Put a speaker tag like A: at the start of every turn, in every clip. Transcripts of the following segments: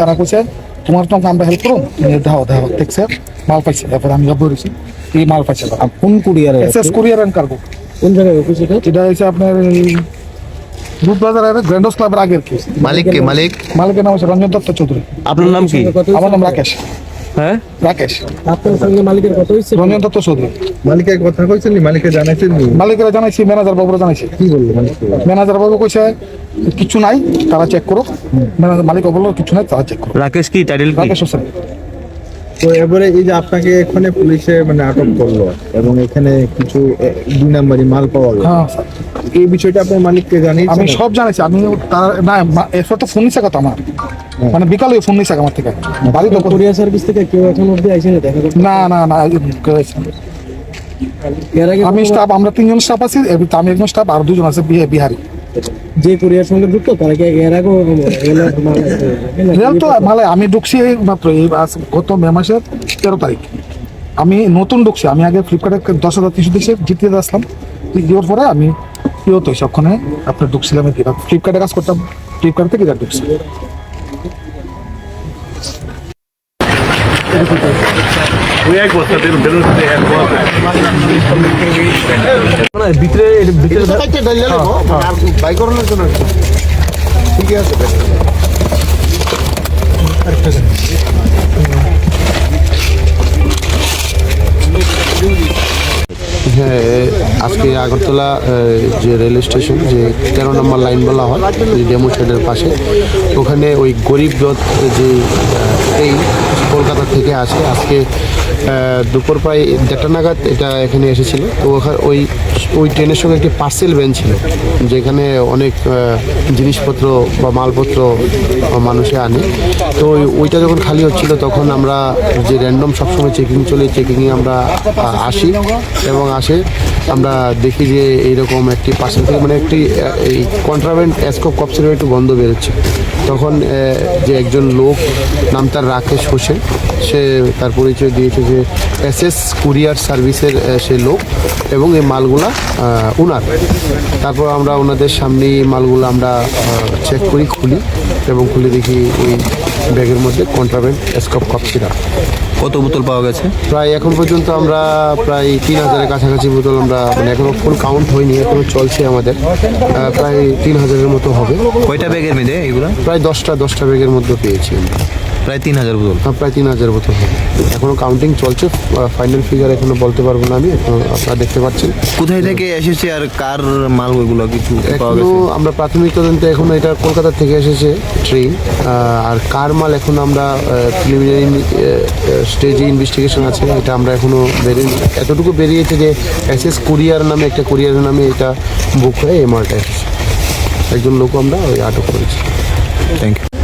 A: তারা কইছে তোমার তোমাকে আমরা হেল্প করুন দাও দাও দেখছে মাল পাইছে এরপর আমি জব করেছি এই মাল পাইছে
B: কোন কুরিয়ারে
A: এসএস কুরিয়ার অ্যান্ড কার্গো
B: কোন জায়গায় অফিস এটা?
A: এটা হচ্ছে আপনার গ্র্যান্ডোস ক্লাবের আগের
C: মালিক কে মালিক?
A: মালিকের নাম হচ্ছে রঞ্জন দত্ত চৌধুরী
C: আপনার নাম কি?
A: আমার নাম রাকেশ
C: হ্যাঁ
A: রাকেশ
B: আপনার সঙ্গে মালিকের কত হয়েছে
A: রঞ্জন দত্ত চৌধুরী
D: মালিকের কথা কইছেন নি? মালিককে জানাইছেন নি?
A: মালিকেরা জানাইছি ম্যানেজার বাবুরা জানাইছি।
D: কি বলল
A: ম্যানেজার বাবু কইছে কিছু নাই তারা চেক করো ম্যানেজার মালিক বলল কিছু নাই তারা চেক করো
C: রাকেশ কি টাইটেল কি?
A: রাকেশ হোসেন।
D: তো এবারে এই যে আপনাকে এখানে পুলিশে মানে আটক করল এবং এখানে কিছু দুই নাম্বারই মাল পাওয়া গেল।
A: হ্যাঁ
D: এই বিষয়টা আপনার মালিককে জানিয়েছেন?
A: আমি সব জানাইছি। আমি তার না এরপর তো ফোন নিছে কথা আমার। মানে বিকালে ফোন নিছে আমার থেকে। বাড়ি তো
B: কুরিয়ার সার্ভিস থেকে কেউ এখন অব্দি আইসে না দেখা
A: না না না আমি স্টাফ আমরা তিনজন স্টাফ আছি আমি একজন স্টাফ আর দুজন আছে বিহা- বিহারি।
B: যে কুরিয়ার সঙ্গে যুক্ত তারা কি এর আগেও
A: রেল তো মানে আমি ঢুকছি এই মাত্র এই গত মে মাসের তেরো তারিখ। আমি নতুন ঢুকছি আমি আগে ফ্লিপকার্টে দশ হাজার তিনশো দিয়েছি জিতে আসলাম। দেওয়ার পরে আমি ইয়ে তো সবখানে আপনার ঢুকছিলাম কি ফ্লিপকার্টে কাজ করতাম ফ্লিপকার্ট থেকে যা ঢুকছি।
B: ভিতরে ভিতরে
D: বাই করানোর জন্য ঠিক আছে।
C: হ্যাঁ আজকে আগরতলা যে রেল স্টেশন যে তেরো নম্বর লাইন বলা হয় যে ডেমো শেডের পাশে ওখানে ওই গরিব রথ যে এই কলকাতা থেকে আসে আজকে দুপুর প্রায় দেড়টা নাগাদ এটা এখানে এসেছিল। তো ওখানে, ওই ওই ট্রেনের সঙ্গে একটি পার্সেল ভ্যান ছিল, যেখানে অনেক জিনিসপত্র বা মালপত্র মানুষে আনে। তো ওইটা যখন খালি হচ্ছিল তখন আমরা যে র্যান্ডম সবসময় চেকিং চলে চেকিংয়ে আমরা আসি এবং আসে আমরা দেখি যে এইরকম একটি পার্সেল থেকে মানে একটি এই কন্ট্রাভেন্ট অ্যাসকপ কপসের একটু গন্ধ বেরোচ্ছে। তখন যে একজন লোক, নাম তার রাকেশ হোসেন সে তার পরিচয় দিয়েছে যে এস এস কুরিয়ার সার্ভিসের সে লোক এবং এই মালগুলা উনার। তারপর আমরা ওনাদের সামনে এই মালগুলো আমরা চেক করি খুলি এবং খুলে দেখি ওই ব্যাগের মধ্যে কন্ট্রাভেন্ট স্কপ কপ সিরাপ
E: কত বোতল পাওয়া গেছে?
C: প্রায় এখন পর্যন্ত আমরা প্রায় তিন হাজারের কাছাকাছি বোতল আমরা মানে এখনও ফুল কাউন্ট হয়নি এখনও চলছে আমাদের। প্রায় তিন হাজারের মতো হবে।
E: কয়টা ব্যাগের মধ্যে এগুলো?
C: প্রায় দশটা দশটা ব্যাগের মধ্যে পেয়েছি আমরা।
E: প্রায় তিন হাজার বোতল।
C: হ্যাঁ, প্রায় তিন হাজার বোতল হবে। এখনও কাউন্টিং চলছে ফাইনাল ফিগার এখনও বলতে পারব না আমি এখনও আপনারা দেখতে পাচ্ছেন।
E: কোথায় থেকে এসেছে আর কার মাল ওইগুলো কিছু এখনও
C: আমরা প্রাথমিক তদন্তে এখনও এটা কলকাতা থেকে এসেছে ট্রেন আর কার মাল এখন আমরা প্রিলিমিনারি স্টেজে ইনভেস্টিগেশন আছে এটা আমরা এখনও বেরিয়ে এতটুকু বেরিয়েছে যে এস এস কুরিয়ার নামে একটা কুরিয়ারের নামে এটা বুক হয়ে এমআরটা এসেছে। একজন লোক আমরা ওই আটক করেছি।
E: থ্যাংক ইউ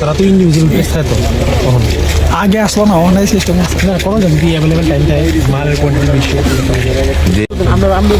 A: তারা তো ইন্ডিভিজুয়াল কেস থাকে তো? তখন আগে আসলো না অনলাইন সিস্টেম আছে না কোনো জানি কি অ্যাভেলেবেল টাইম থাকে মালের কোয়ান্টিটি বেশি। আমরা আমরা